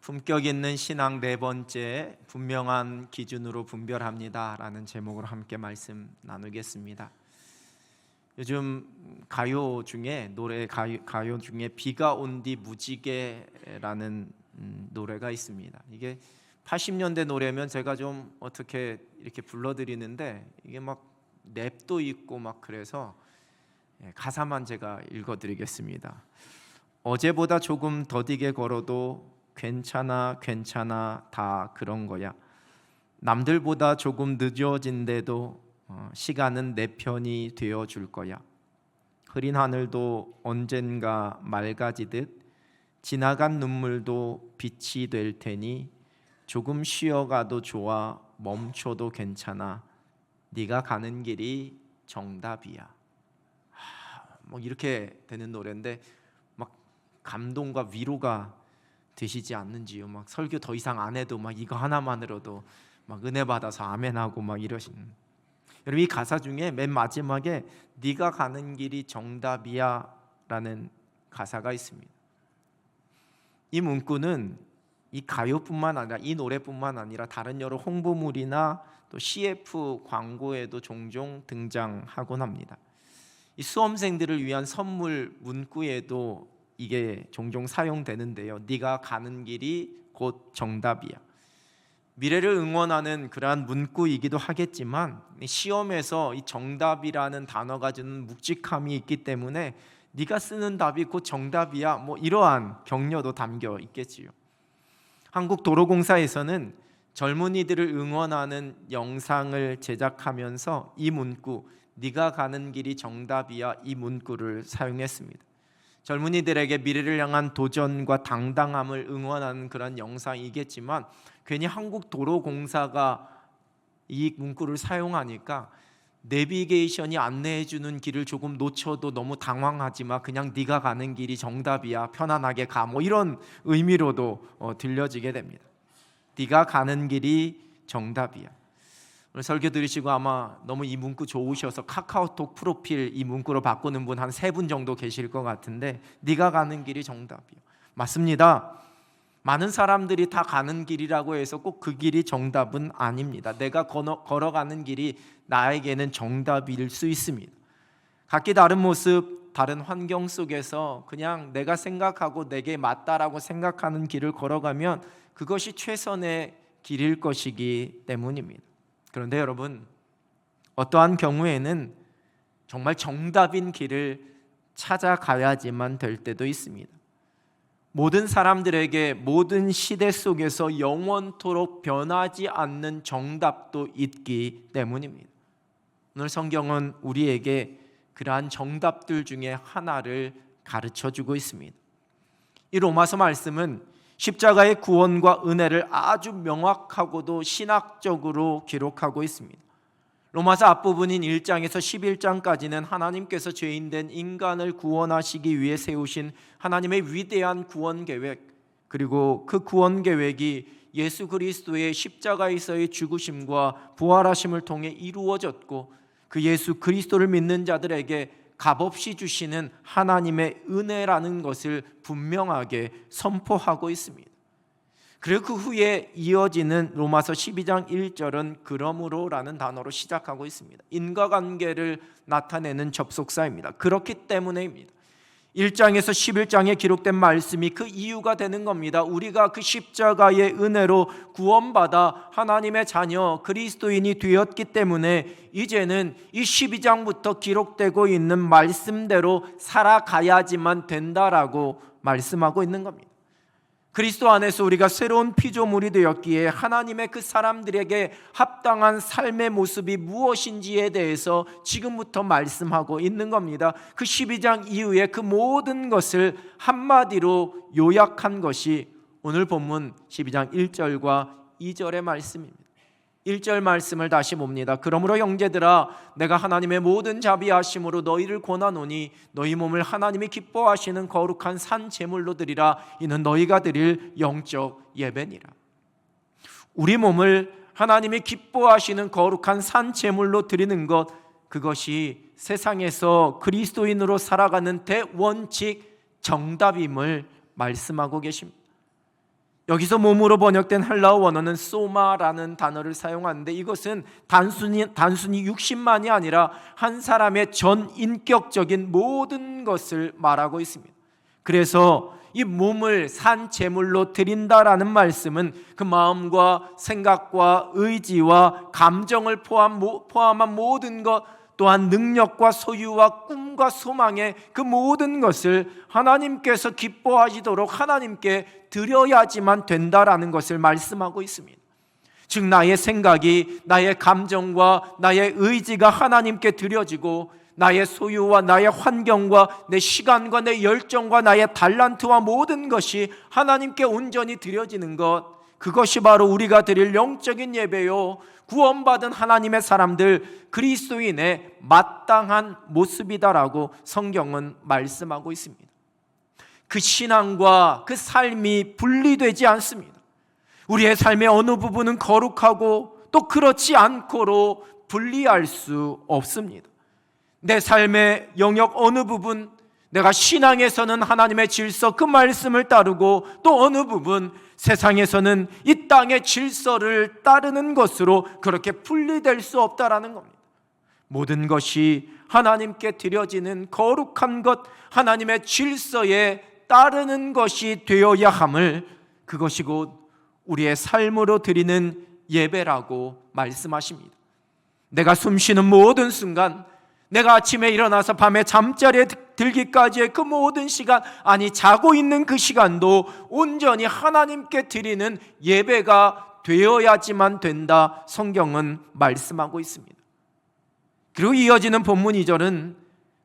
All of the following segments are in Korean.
품격 있는 신앙 네 번째 분명한 기준으로 분별합니다라는 제목으로 함께 말씀 나누겠습니다. 요즘 가요 중에 노래 가요, 가요 중에 비가 온 뒤 무지개라는 음, 노래가 있습니다. 이게 80년대 노래면 제가 좀 어떻게 이렇게 불러드리는데 이게 막 랩도 있고 막 그래서 예, 가사만 제가 읽어드리겠습니다. 어제보다 조금 더디게 걸어도 괜찮아 괜찮아 다 그런 거야. 남들보다 조금 늦어진데도 어, 시간은 내 편이 되어 줄 거야. 흐린 하늘도 언젠가 맑아지듯 지나간 눈물도 빛이 될 테니 조금 쉬어가도 좋아 멈춰도 괜찮아 네가 가는 길이 정답이야. 하, 뭐 이렇게 되는 노래인데 막 감동과 위로가 되시지 않는지요? 막 설교 더 이상 안 해도 막 이거 하나만으로도 막 은혜 받아서 아멘하고 막 이러신. 여러분 이 가사 중에 맨 마지막에 네가 가는 길이 정답이야라는 가사가 있습니다. 이 문구는 이 가요뿐만 아니라 이 노래뿐만 아니라 다른 여러 홍보물이나 또 CF 광고에도 종종 등장하곤 합니다. 이 수험생들을 위한 선물 문구에도 이게 종종 사용되는데요. 네가 가는 길이 곧 정답이야. 미래를 응원하는 그러한 문구이기도 하겠지만 시험에서 이 정답이라는 단어가 주는 묵직함이 있기 때문에 네가 쓰는 답이 곧 정답이야. 뭐 이러한 격려도 담겨 있겠지요. 한국도로공사에서는 젊은이들을 응원하는 영상을 제작하면서 이 문구 네가 가는 길이 정답이야 이 문구를 사용했습니다. 젊은이들에게 미래를 향한 도전과 당당함을 응원하는 그런 영상이겠지만 괜히 한국 도로공사가 이 문구를 사용하니까 내비게이션이 안내해 주는 길을 조금 놓쳐도 너무 당황하지 마. 그냥 네가 가는 길이 정답이야. 편안하게 가. 뭐 이런 의미로도 어, 들려지게 됩니다. 네가 가는 길이 정답이야. 오늘 설교 들으시고 아마 너무 이 문구 좋으셔서 카카오톡 프로필 이 문구로 바꾸는 분 한 세 분 정도 계실 것 같은데 네가 가는 길이 정답이야. 맞습니다. 많은 사람들이 다 가는 길이라고 해서 꼭 그 길이 정답은 아닙니다. 내가 걸어, 걸어가는 길이 나에게는 정답일 수 있습니다. 각기 다른 모습, 다른 환경 속에서 그냥 내가 생각하고 내게 맞다라고 생각하는 길을 걸어가면 그것이 최선의 길일 것이기 때문입니다. 그런데 여러분, 어떠한 경우에는 정말 정답인 길을 찾아가야지만 될 때도 있습니다. 모든 사람들에게 모든 시대 속에서 영원토록 변하지 않는 정답도 있기 때문입니다. 오늘 성경은 우리에게 그러한 정답들 중에 하나를 가르쳐 주고 있습니다. 이 로마서 말씀은 십자가의 구원과 은혜를 아주 명확하고도 신학적으로 기록하고 있습니다. 로마서 앞부분인 1장에서 11장까지는 하나님께서 죄인된 인간을 구원하시기 위해 세우신 하나님의 위대한 구원 계획 그리고 그 구원 계획이 예수 그리스도의 십자가에서의 죽으심과 부활하심을 통해 이루어졌고 그 예수 그리스도를 믿는 자들에게 값없이 주시는 하나님의 은혜라는 것을 분명하게 선포하고 있습니다. 그리고 그 후에 이어지는 로마서 12장 1절은 그러므로라는 단어로 시작하고 있습니다. 인과관계를 나타내는 접속사입니다. 그렇기 때문에입니다. 1장에서 11장에 기록된 말씀이 그 이유가 되는 겁니다. 우리가 그 십자가의 은혜로 구원받아 하나님의 자녀 그리스도인이 되었기 때문에 이제는 이 12장부터 기록되고 있는 말씀대로 살아가야지만 된다라고 말씀하고 있는 겁니다. 그리스도 안에서 우리가 새로운 피조물이 되었기에 하나님의 그 사람들에게 합당한 삶의 모습이 무엇인지에 대해서 지금부터 말씀하고 있는 겁니다. 그 12장 이후에 그 모든 것을 한마디로 요약한 것이 오늘 본문 12장 1절과 2절의 말씀입니다. 1절 말씀을 다시 봅니다. 그러므로 형제들아 내가 하나님의 모든 자비하심으로 너희를 권하노니 너희 몸을 하나님이 기뻐하시는 거룩한 산 제물로 드리라 이는 너희가 드릴 영적 예배니라. 우리 몸을 하나님이 기뻐하시는 거룩한 산 제물로 드리는 것 그것이 세상에서 그리스도인으로 살아가는 대원칙 정답임을 말씀하고 계십니다. 여기서 몸으로 번역된 헬라어 원어는 소마라는 단어를 사용하는데 이것은 단순히 단순히 육신만이 아니라 한 사람의 전 인격적인 모든 것을 말하고 있습니다. 그래서 이 몸을 산 제물로 드린다라는 말씀은 그 마음과 생각과 의지와 감정을 포함, 포함한 모든 것 또한 능력과 소유와 꿈과 소망의 그 모든 것을 하나님께서 기뻐하시도록 하나님께 드려야지만 된다라는 것을 말씀하고 있습니다. 즉 나의 생각이 나의 감정과 나의 의지가 하나님께 드려지고 나의 소유와 나의 환경과 내 시간과 내 열정과 나의 달란트와 모든 것이 하나님께 온전히 드려지는 것 그것이 바로 우리가 드릴 영적인 예배요 구원받은 하나님의 사람들 그리스도인의 마땅한 모습이다라고 성경은 말씀하고 있습니다. 그 신앙과 그 삶이 분리되지 않습니다. 우리의 삶의 어느 부분은 거룩하고 또 그렇지 않고로 분리할 수 없습니다. 내 삶의 영역 어느 부분, 내가 신앙에서는 하나님의 질서 그 말씀을 따르고 또 어느 부분 세상에서는 이 땅의 질서를 따르는 것으로 그렇게 분리될 수 없다라는 겁니다. 모든 것이 하나님께 드려지는 거룩한 것, 하나님의 질서에 따르는 것이 되어야 함을 그것이 곧 우리의 삶으로 드리는 예배라고 말씀하십니다. 내가 숨 쉬는 모든 순간, 내가 아침에 일어나서 밤에 잠자리에 들기까지의 그 모든 시간, 아니, 자고 있는 그 시간도 온전히 하나님께 드리는 예배가 되어야지만 된다. 성경은 말씀하고 있습니다. 그리고 이어지는 본문 2절은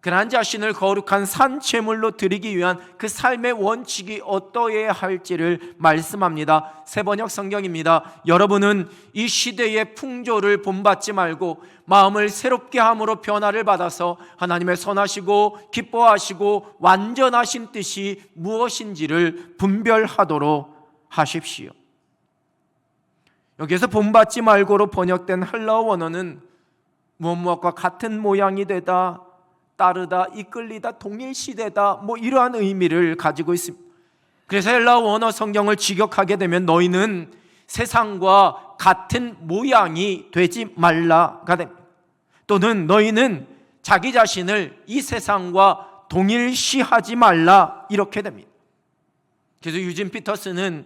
그러한 자신을 거룩한 산채물로 드리기 위한 그 삶의 원칙이 어떠해야 할지를 말씀합니다. 세번역 성경입니다. 여러분은 이 시대의 풍조를 본받지 말고 마음을 새롭게 함으로 변화를 받아서 하나님의 선하시고 기뻐하시고 완전하신 뜻이 무엇인지를 분별하도록 하십시오. 여기서 본받지 말고로 번역된 헬라어 원어는 무엇 무엇과 같은 모양이 되다 따르다, 이끌리다, 동일시되다 뭐 이러한 의미를 가지고 있습니다. 그래서 헬라 원어 성경을 직역하게 되면 너희는 세상과 같은 모양이 되지 말라가 됩니다. 또는 너희는 자기 자신을 이 세상과 동일시하지 말라 이렇게 됩니다. 그래서 유진 피터스는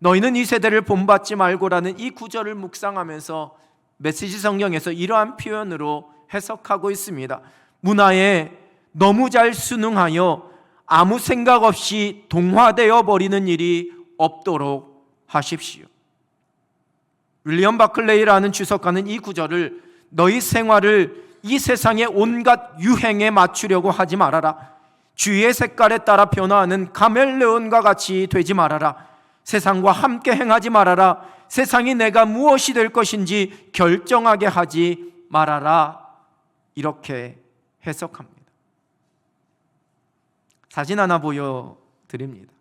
너희는 이 세대를 본받지 말고라는 이 구절을 묵상하면서 메시지 성경에서 이러한 표현으로 해석하고 있습니다. 문화에 너무 잘 순응하여 아무 생각 없이 동화되어 버리는 일이 없도록 하십시오. 윌리엄 바클레이라는 주석가는 이 구절을 너희 생활을 이 세상의 온갖 유행에 맞추려고 하지 말아라. 주위의 색깔에 따라 변화하는 카멜레온과 같이 되지 말아라. 세상과 함께 행하지 말아라. 세상이 내가 무엇이 될 것인지 결정하게 하지 말아라. 이렇게 해석합니다. 사진 하나 보여드립니다.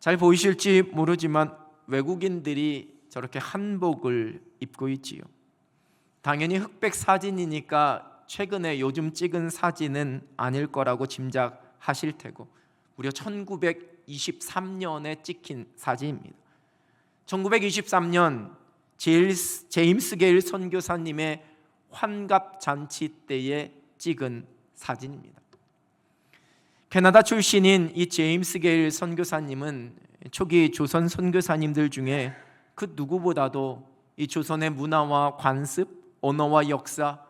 잘 보이실지 모르지만 외국인들이 저렇게 한복을 입고 있지요. 당연히 흑백 사진이니까 최근에 요즘 찍은 사진은 아닐 거라고 짐작하실 테고 무려 1923년에 찍힌 사진입니다. 1923년 제임스 게일 선교사님의 환갑 잔치 때에 찍은 사진입니다. 캐나다 출신인 이 제임스 게일 선교사님은 초기 조선 선교사님들 중에 그 누구보다도 이 조선의 문화와 관습, 언어와 역사,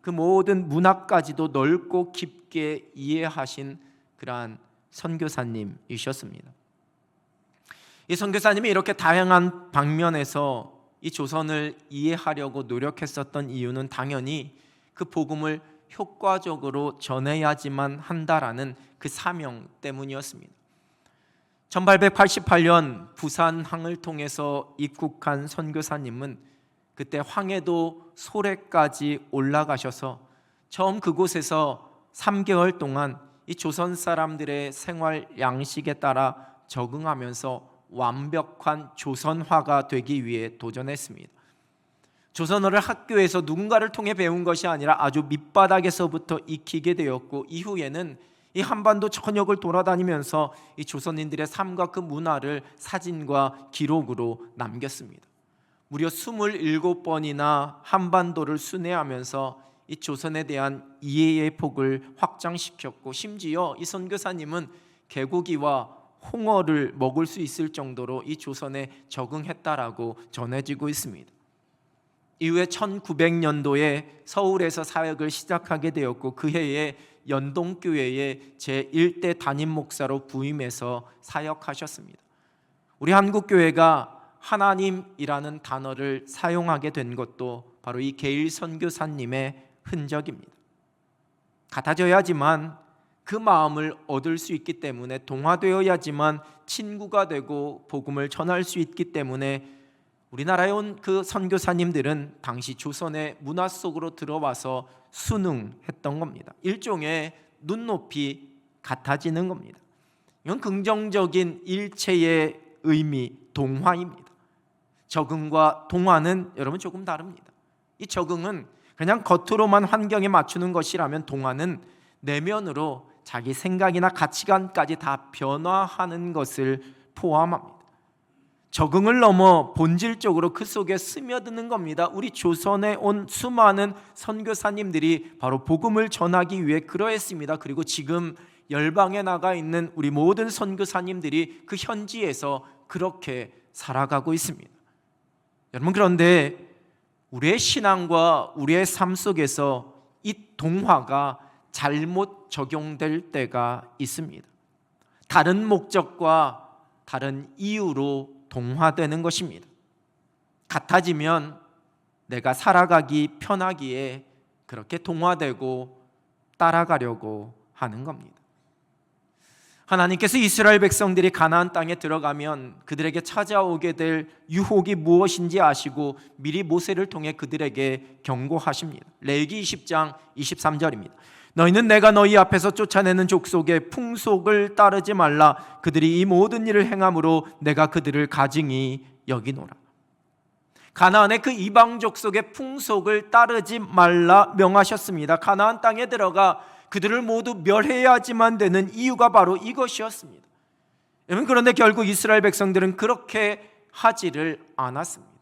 그 모든 문화까지도 넓고 깊게 이해하신 그러한 선교사님이셨습니다. 이 선교사님이 이렇게 다양한 방면에서 이 조선을 이해하려고 노력했었던 이유는 당연히 그 복음을 효과적으로 전해야지만 한다라는 그 사명 때문이었습니다. 1888년 부산항을 통해서 입국한 선교사님은 그때 황해도 소래까지 올라가셔서 처음 그곳에서 3개월 동안 이 조선 사람들의 생활 양식에 따라 적응하면서 완벽한 조선화가 되기 위해 도전했습니다. 조선어를 학교에서 누군가를 통해 배운 것이 아니라 아주 밑바닥에서부터 익히게 되었고 이후에는 이 한반도 전역을 돌아다니면서 이 조선인들의 삶과 그 문화를 사진과 기록으로 남겼습니다. 무려 27번이나 한반도를 순회하면서 이 조선에 대한 이해의 폭을 확장시켰고 심지어 이 선교사님은 개고기와 홍어를 먹을 수 있을 정도로 이 조선에 적응했다라고 전해지고 있습니다. 이후에 1900년도에 서울에서 사역을 시작하게 되었고 그 해에 연동교회의 제1대 담임 목사로 부임해서 사역하셨습니다. 우리 한국 교회가 하나님이라는 단어를 사용하게 된 것도 바로 이 게일 선교사님의 흔적입니다. 같아져야지만 그 마음을 얻을 수 있기 때문에 동화되어야지만 친구가 되고 복음을 전할 수 있기 때문에 우리나라에 온 그 선교사님들은 당시 조선의 문화 속으로 들어와서 순응했던 겁니다. 일종의 눈높이 같아지는 겁니다. 이건 긍정적인 일체의 의미, 동화입니다. 적응과 동화는 여러분 조금 다릅니다. 이 적응은 그냥 겉으로만 환경에 맞추는 것이라면 동화는 내면으로 자기 생각이나 가치관까지 다 변화하는 것을 포함합니다. 적응을 넘어 본질적으로 그 속에 스며드는 겁니다. 우리 조선에 온 수많은 선교사님들이 바로 복음을 전하기 위해 그러했습니다. 그리고 지금 열방에 나가 있는 우리 모든 선교사님들이 그 현지에서 그렇게 살아가고 있습니다. 여러분 그런데 우리의 신앙과 우리의 삶 속에서 이 동화가 잘못 적용될 때가 있습니다. 다른 목적과 다른 이유로 동화되는 것입니다. 같아지면 내가 살아가기 편하기에 그렇게 동화되고 따라가려고 하는 겁니다. 하나님께서 이스라엘 백성들이 가나안 땅에 들어가면 그들에게 찾아오게 될 유혹이 무엇인지 아시고 미리 모세를 통해 그들에게 경고하십니다. 레기 20장 23절입니다. 너희는 내가 너희 앞에서 쫓아내는 족속의 풍속을 따르지 말라. 그들이 이 모든 일을 행함으로 내가 그들을 가증히 여기노라. 가나안의 그 이방 족속의 풍속을 따르지 말라 명하셨습니다. 가나안 땅에 들어가 그들을 모두 멸해야지만 되는 이유가 바로 이것이었습니다. 여러분 그런데 결국 이스라엘 백성들은 그렇게 하지를 않았습니다.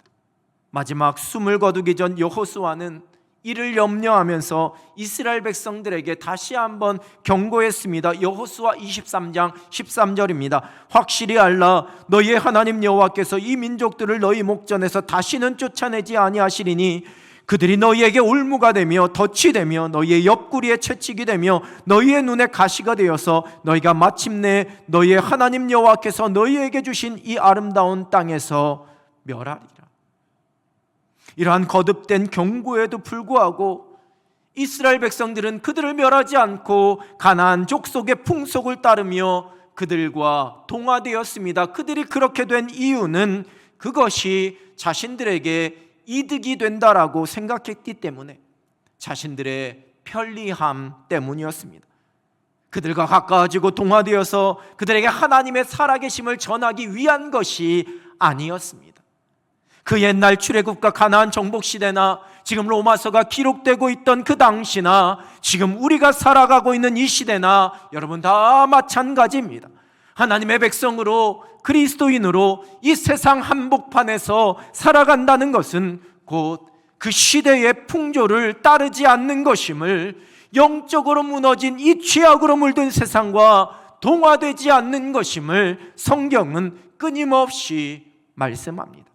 마지막 숨을 거두기 전 여호수아는 이를 염려하면서 이스라엘 백성들에게 다시 한번 경고했습니다. 여호수아 23장 13절입니다. 확실히 알라 너희의 하나님 여호와께서 이 민족들을 너희 목전에서 다시는 쫓아내지 아니하시리니 그들이 너희에게 올무가 되며 덫이 되며 너희의 옆구리에 채찍이 되며 너희의 눈에 가시가 되어서 너희가 마침내 너희의 하나님 여호와께서 너희에게 주신 이 아름다운 땅에서 멸하리라. 이러한 거듭된 경고에도 불구하고 이스라엘 백성들은 그들을 멸하지 않고 가나안 족속의 풍속을 따르며 그들과 동화되었습니다. 그들이 그렇게 된 이유는 그것이 자신들에게 이득이 된다라고 생각했기 때문에 자신들의 편리함 때문이었습니다. 그들과 가까워지고 동화되어서 그들에게 하나님의 살아계심을 전하기 위한 것이 아니었습니다. 그 옛날 출애굽과 가나안 정복 시대나 지금 로마서가 기록되고 있던 그 당시나 지금 우리가 살아가고 있는 이 시대나 여러분 다 마찬가지입니다. 하나님의 백성으로 그리스도인으로 이 세상 한복판에서 살아간다는 것은 곧 그 시대의 풍조를 따르지 않는 것임을 영적으로 무너진 이 죄악으로 물든 세상과 동화되지 않는 것임을 성경은 끊임없이 말씀합니다.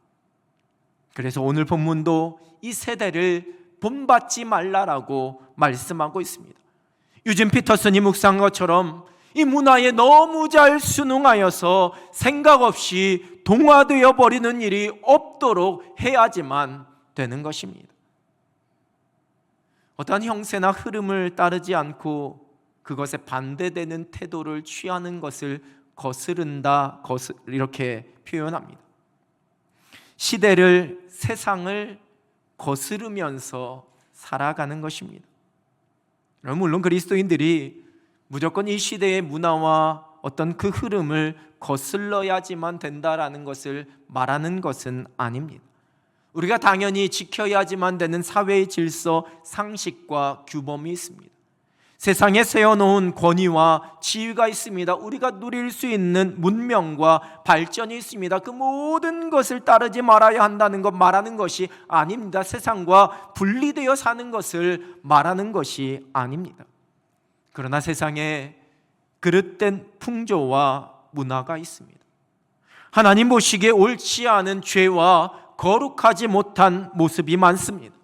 그래서 오늘 본문도 이 세대를 본받지 말라라고 말씀하고 있습니다. 유진 피터슨이 묵상 것처럼 이 문화에 너무 잘 순응하여서 생각 없이 동화되어 버리는 일이 없도록 해야지만 되는 것입니다. 어떠한 형세나 흐름을 따르지 않고 그것에 반대되는 태도를 취하는 것을 거스른다, 거스, 이렇게 표현합니다. 시대를 세상을 거스르면서 살아가는 것입니다. 물론 그리스도인들이 무조건 이 시대의 문화와 어떤 그 흐름을 거슬러야지만 된다라는 것을 말하는 것은 아닙니다. 우리가 당연히 지켜야지만 되는 사회의 질서, 상식과 규범이 있습니다. 세상에 세워놓은 권위와 지위가 있습니다. 우리가 누릴 수 있는 문명과 발전이 있습니다. 그 모든 것을 따르지 말아야 한다는 것 말하는 것이 아닙니다. 세상과 분리되어 사는 것을 말하는 것이 아닙니다. 그러나 세상에 그릇된 풍조와 문화가 있습니다. 하나님 보시기에 옳지 않은 죄와 거룩하지 못한 모습이 많습니다.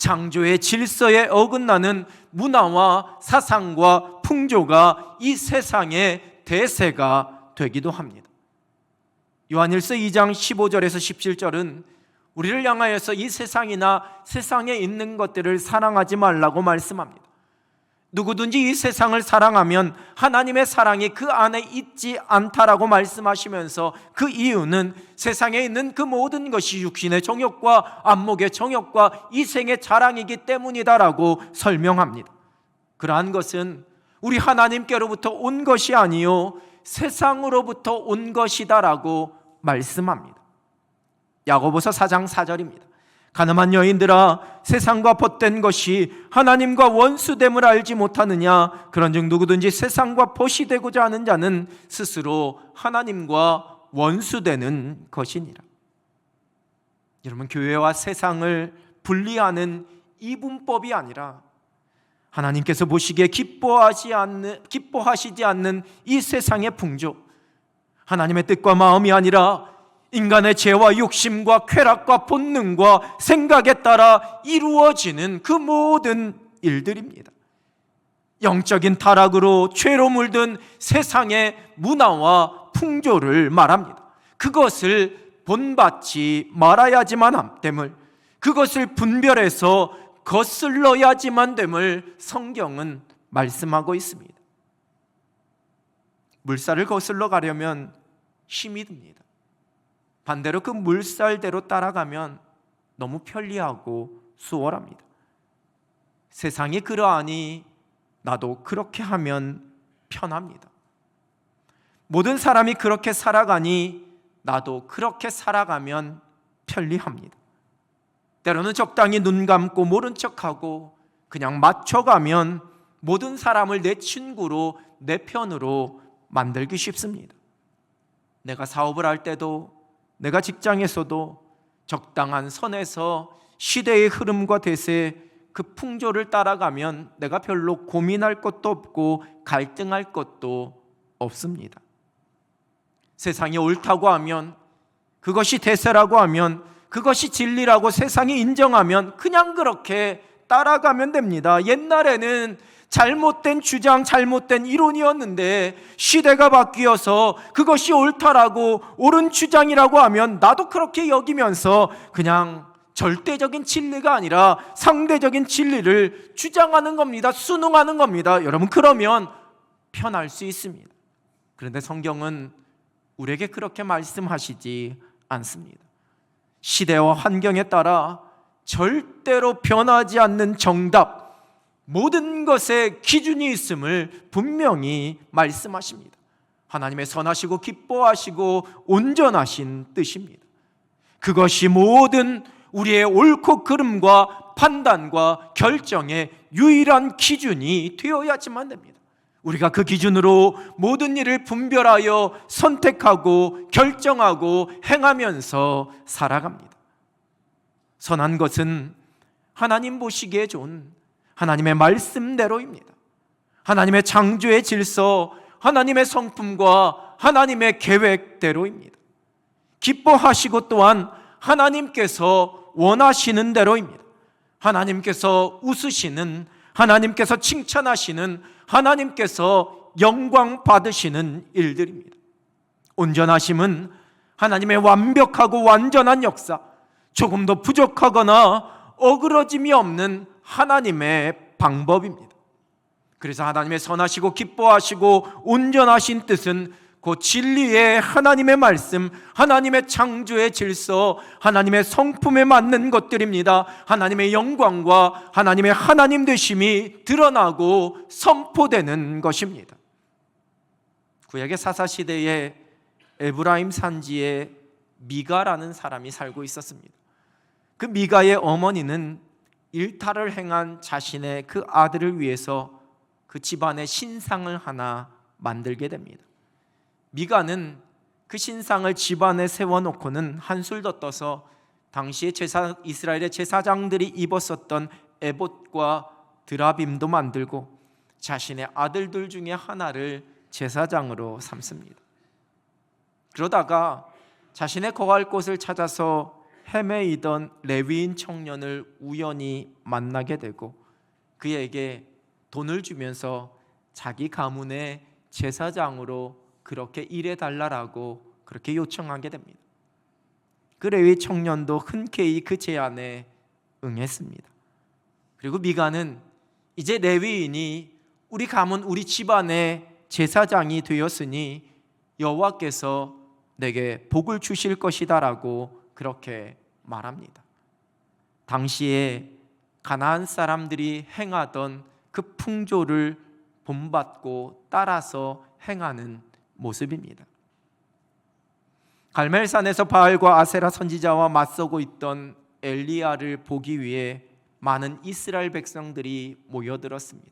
창조의 질서에 어긋나는 문화와 사상과 풍조가 이 세상의 대세가 되기도 합니다. 요한일서 2장 15절에서 17절은 우리를 향하여서 이 세상이나 세상에 있는 것들을 사랑하지 말라고 말씀합니다. 누구든지 이 세상을 사랑하면 하나님의 사랑이 그 안에 있지 않다라고 말씀하시면서 그 이유는 세상에 있는 그 모든 것이 육신의 정욕과 안목의 정욕과 이생의 자랑이기 때문이다라고 설명합니다. 그러한 것은 우리 하나님께로부터 온 것이 아니요 세상으로부터 온 것이다라고 말씀합니다. 야고보서 4장 4절입니다. 가늠한 여인들아 세상과 벗된 것이 하나님과 원수됨을 알지 못하느냐? 그런즉 누구든지 세상과 벗이 되고자 하는 자는 스스로 하나님과 원수되는 것이니라. 여러분 교회와 세상을 분리하는 이분법이 아니라 하나님께서 보시기에 기뻐하지 않는 기뻐하시지 않는 이 세상의 풍조 하나님의 뜻과 마음이 아니라 인간의 죄와 욕심과 쾌락과 본능과 생각에 따라 이루어지는 그 모든 일들입니다. 영적인 타락으로 죄로 물든 세상의 문화와 풍조를 말합니다. 그것을 본받지 말아야지만 됨을 그것을 분별해서 거슬러야지만 됨을 성경은 말씀하고 있습니다. 물살을 거슬러 가려면 힘이 듭니다. 반대로 그 물살대로 따라가면 너무 편리하고 수월합니다. 세상이 그러하니 나도 그렇게 하면 편합니다. 모든 사람이 그렇게 살아가니 나도 그렇게 살아가면 편리합니다. 때로는 적당히 눈 감고 모른 척하고 그냥 맞춰가면 모든 사람을 내 친구로 내 편으로 만들기 쉽습니다. 내가 사업을 할 때도 내가 직장에서도 적당한 선에서 시대의 흐름과 대세 그 풍조를 따라가면 내가 별로 고민할 것도 없고 갈등할 것도 없습니다. 세상이 옳다고 하면 그것이 대세라고 하면 그것이 진리라고 세상이 인정하면 그냥 그렇게 따라가면 됩니다. 옛날에는 잘못된 주장, 잘못된 이론이었는데 시대가 바뀌어서 그것이 옳다라고 옳은 주장이라고 하면 나도 그렇게 여기면서 그냥 절대적인 진리가 아니라 상대적인 진리를 주장하는 겁니다. 순응하는 겁니다. 여러분, 그러면 편할 수 있습니다. 그런데 성경은 우리에게 그렇게 말씀하시지 않습니다. 시대와 환경에 따라 절대로 변하지 않는 정답, 모든 것에 기준이 있음을 분명히 말씀하십니다. 하나님의 선하시고 기뻐하시고 온전하신 뜻입니다. 그것이 모든 우리의 옳고 그름과 판단과 결정의 유일한 기준이 되어야지만 됩니다. 우리가 그 기준으로 모든 일을 분별하여 선택하고 결정하고 행하면서 살아갑니다. 선한 것은 하나님 보시기에 좋은 하나님의 말씀대로입니다. 하나님의 창조의 질서, 하나님의 성품과 하나님의 계획대로입니다. 기뻐하시고 또한 하나님께서 원하시는 대로입니다. 하나님께서 웃으시는, 하나님께서 칭찬하시는, 하나님께서 영광 받으시는 일들입니다. 온전하심은 하나님의 완벽하고 완전한 역사, 조금도 부족하거나 어그러짐이 없는 하나님의 방법입니다. 그래서 하나님의 선하시고 기뻐하시고 온전하신 뜻은 그 진리의 하나님의 말씀, 하나님의 창조의 질서, 하나님의 성품에 맞는 것들입니다. 하나님의 영광과 하나님의 하나님 되심이 드러나고 선포되는 것입니다. 구약의 사사 시대에 에브라임 산지에 미가라는 사람이 살고 있었습니다. 그 미가의 어머니는 일탈을 행한 자신의 그 아들을 위해서 그 집안의 신상을 하나 만들게 됩니다. 미가는 그 신상을 집안에 세워놓고는 한술 더 떠서 당시에 제사 이스라엘의 제사장들이 입었었던 에봇과 드라빔도 만들고 자신의 아들들 중에 하나를 제사장으로 삼습니다. 그러다가 자신의 거할 곳을 찾아서 헤매이던 레위인 청년을 우연히 만나게 되고 그에게 돈을 주면서 자기 가문의 제사장으로 그렇게 일해 달라라고 그렇게 요청하게 됩니다. 그 레위 청년도 흔쾌히 그 제안에 응했습니다. 그리고 미가는 이제 레위인이 우리 가문 우리 집안의 제사장이 되었으니 여호와께서 내게 복을 주실 것이다라고 그렇게 말합니다. 당시에 가나안 사람들이 행하던 그 풍조를 본받고 따라서 행하는 모습입니다. 갈멜산에서 바알과 아세라 선지자와 맞서고 있던 엘리야를 보기 위해 많은 이스라엘 백성들이 모여들었습니다.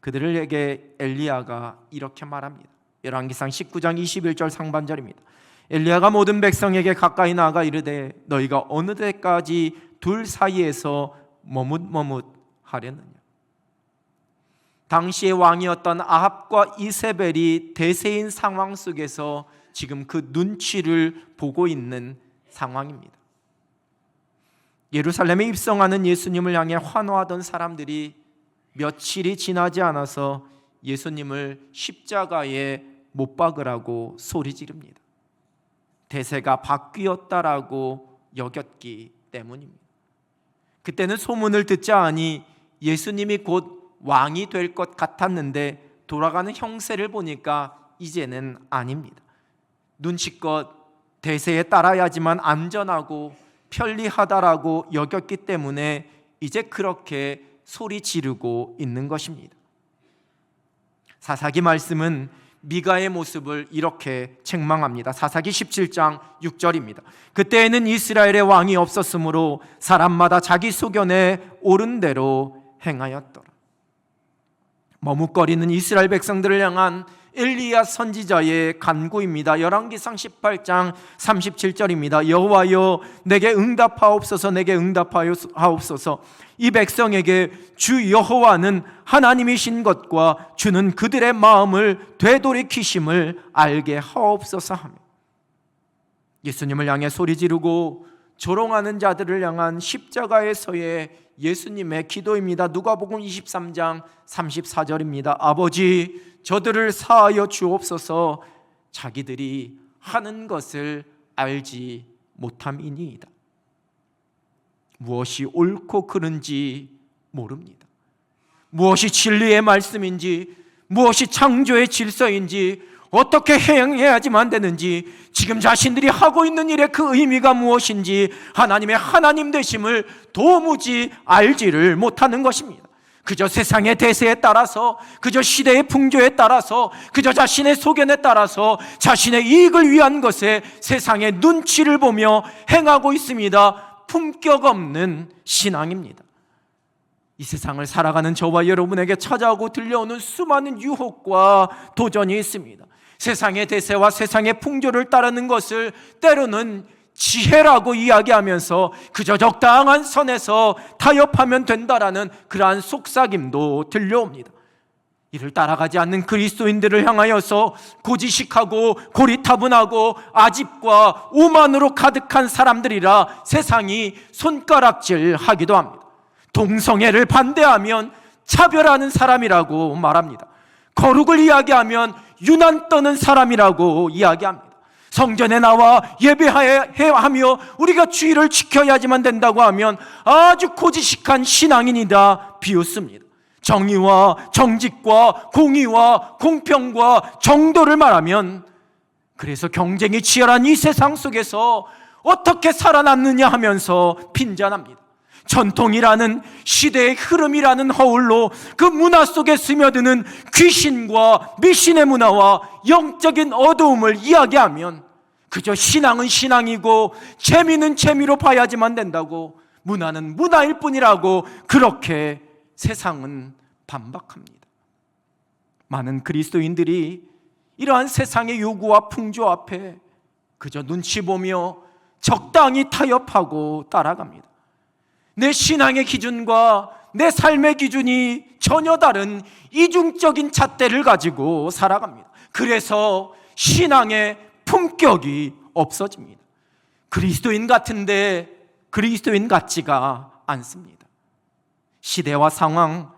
그들에게 엘리야가 이렇게 말합니다. 열왕기상 19장 21절 상반절입니다. 엘리야가 모든 백성에게 가까이 나아가 이르되 너희가 어느 때까지 둘 사이에서 머뭇머뭇 하려느냐 당시의 왕이었던 아합과 이세벨이 대세인 상황 속에서 지금 그 눈치를 보고 있는 상황입니다. 예루살렘에 입성하는 예수님을 향해 환호하던 사람들이 며칠이 지나지 않아서 예수님을 십자가에 못 박으라고 소리 지릅니다. 대세가 바뀌었다라고 여겼기 때문입니다. 그때는 소문을 듣자 하니 예수님이 곧 왕이 될 것 같았는데 돌아가는 형세를 보니까 이제는 아닙니다. 눈치껏 대세에 따라야지만 안전하고 편리하다라고 여겼기 때문에 이제 그렇게 소리 지르고 있는 것입니다. 사사기 말씀은 미가의 모습을 이렇게 책망합니다. 사사기 17장 6절입니다. 그때에는 이스라엘의 왕이 없었으므로 사람마다 자기 소견에 옳은 대로 행하였더라. 머뭇거리는 이스라엘 백성들을 향한 엘리야 선지자의 간구입니다. 열왕기상 18장 37절입니다. 여호와여 내게 응답하옵소서 내게 응답하옵소서 이 백성에게 주 여호와는 하나님이신 것과 주는 그들의 마음을 되돌이키심을 알게 하옵소서 예수님을 향해 소리 지르고 조롱하는 자들을 향한 십자가에서의 예수님의 기도입니다. 누가복음 23장 34절입니다. 아버지 저들을 사하여 주옵소서 자기들이 하는 것을 알지 못함이니이다. 무엇이 옳고 그른지 모릅니다. 무엇이 진리의 말씀인지 무엇이 창조의 질서인지 어떻게 행해야지만 되는지 지금 자신들이 하고 있는 일의 그 의미가 무엇인지 하나님의 하나님 되심을 도무지 알지를 못하는 것입니다. 그저 세상의 대세에 따라서 그저 시대의 풍조에 따라서 그저 자신의 소견에 따라서 자신의 이익을 위한 것에 세상의 눈치를 보며 행하고 있습니다. 품격 없는 신앙입니다. 이 세상을 살아가는 저와 여러분에게 찾아오고 들려오는 수많은 유혹과 도전이 있습니다. 세상의 대세와 세상의 풍조를 따르는 것을 때로는 지혜라고 이야기하면서 그저 적당한 선에서 타협하면 된다라는 그러한 속삭임도 들려옵니다. 이를 따라가지 않는 그리스도인들을 향하여서 고지식하고 고리타분하고 아집과 오만으로 가득한 사람들이라 세상이 손가락질 하기도 합니다. 동성애를 반대하면 차별하는 사람이라고 말합니다. 거룩을 이야기하면 유난 떠는 사람이라고 이야기합니다. 성전에 나와 예배하며 우리가 주의를 지켜야지만 된다고 하면 아주 고지식한 신앙인이다 비웃습니다. 정의와 정직과 공의와 공평과 정도를 말하면 그래서 경쟁이 치열한 이 세상 속에서 어떻게 살아남느냐 하면서 빈잔합니다. 전통이라는 시대의 흐름이라는 허울로 그 문화 속에 스며드는 귀신과 미신의 문화와 영적인 어두움을 이야기하면 그저 신앙은 신앙이고 재미는 재미로 봐야지만 된다고 문화는 문화일 뿐이라고 그렇게 세상은 반박합니다. 많은 그리스도인들이 이러한 세상의 요구와 풍조 앞에 그저 눈치 보며 적당히 타협하고 따라갑니다. 내 신앙의 기준과 내 삶의 기준이 전혀 다른 이중적인 잣대를 가지고 살아갑니다. 그래서 신앙의 품격이 없어집니다. 그리스도인 같은데 그리스도인 같지가 않습니다. 시대와 상황,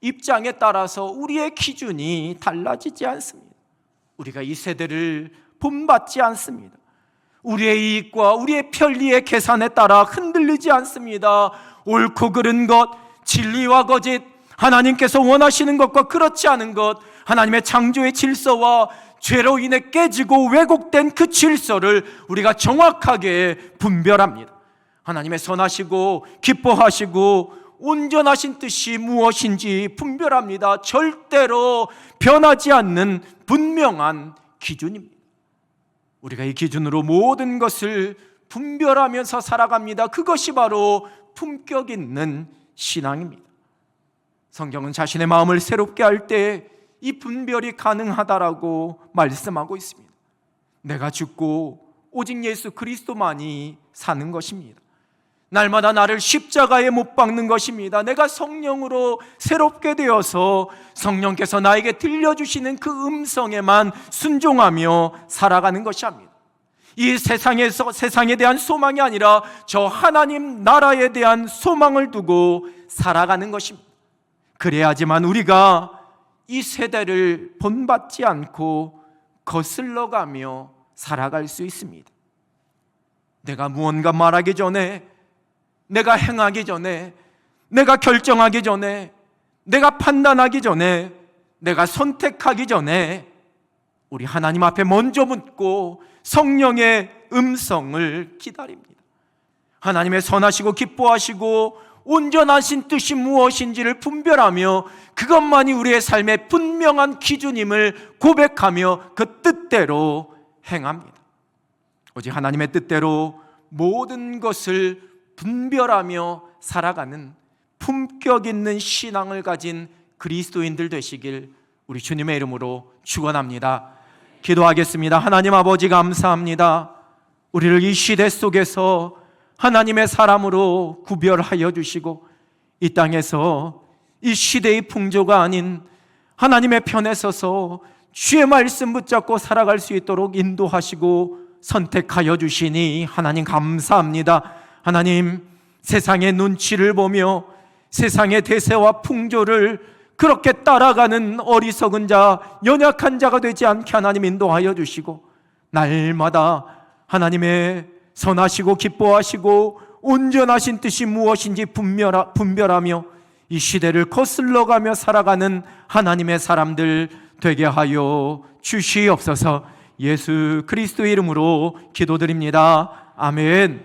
입장에 따라서 우리의 기준이 달라지지 않습니다. 우리가 이 세대를 본받지 않습니다. 우리의 이익과 우리의 편리의 계산에 따라 흔들리지 않습니다. 옳고 그른 것, 진리와 거짓, 하나님께서 원하시는 것과 그렇지 않은 것, 하나님의 창조의 질서와 죄로 인해 깨지고 왜곡된 그 질서를 우리가 정확하게 분별합니다. 하나님의 선하시고 기뻐하시고 온전하신 뜻이 무엇인지 분별합니다. 절대로 변하지 않는 분명한 기준입니다. 우리가 이 기준으로 모든 것을 분별하면서 살아갑니다. 그것이 바로 품격 있는 신앙입니다. 성경은 자신의 마음을 새롭게 할 때 이 분별이 가능하다라고 말씀하고 있습니다. 내가 죽고 오직 예수 그리스도만이 사는 것입니다. 날마다 나를 십자가에 못 박는 것입니다. 내가 성령으로 새롭게 되어서 성령께서 나에게 들려주시는 그 음성에만 순종하며 살아가는 것이 합니다. 이 세상에서 세상에 대한 소망이 아니라 저 하나님 나라에 대한 소망을 두고 살아가는 것입니다. 그래야지만 우리가 이 세대를 본받지 않고 거슬러 가며 살아갈 수 있습니다. 내가 무언가 말하기 전에 내가 행하기 전에 내가 결정하기 전에 내가 판단하기 전에 내가 선택하기 전에 우리 하나님 앞에 먼저 묻고 성령의 음성을 기다립니다. 하나님의 선하시고 기뻐하시고 온전하신 뜻이 무엇인지를 분별하며 그것만이 우리의 삶의 분명한 기준임을 고백하며 그 뜻대로 행합니다. 오직 하나님의 뜻대로 모든 것을 분별하며 살아가는 품격 있는 신앙을 가진 그리스도인들 되시길 우리 주님의 이름으로 축원합니다. 기도하겠습니다. 하나님 아버지 감사합니다. 우리를 이 시대 속에서 하나님의 사람으로 구별하여 주시고 이 땅에서 이 시대의 풍조가 아닌 하나님의 편에 서서 주의 말씀 붙잡고 살아갈 수 있도록 인도하시고 선택하여 주시니 하나님 감사합니다. 하나님 세상의 눈치를 보며 세상의 대세와 풍조를 그렇게 따라가는 어리석은 자, 연약한 자가 되지 않게 하나님 인도하여 주시고 날마다 하나님의 선하시고 기뻐하시고 온전하신 뜻이 무엇인지 분별하, 분별하며 이 시대를 거슬러 가며 살아가는 하나님의 사람들 되게 하여 주시옵소서 예수 그리스도의 이름으로 기도드립니다. 아멘.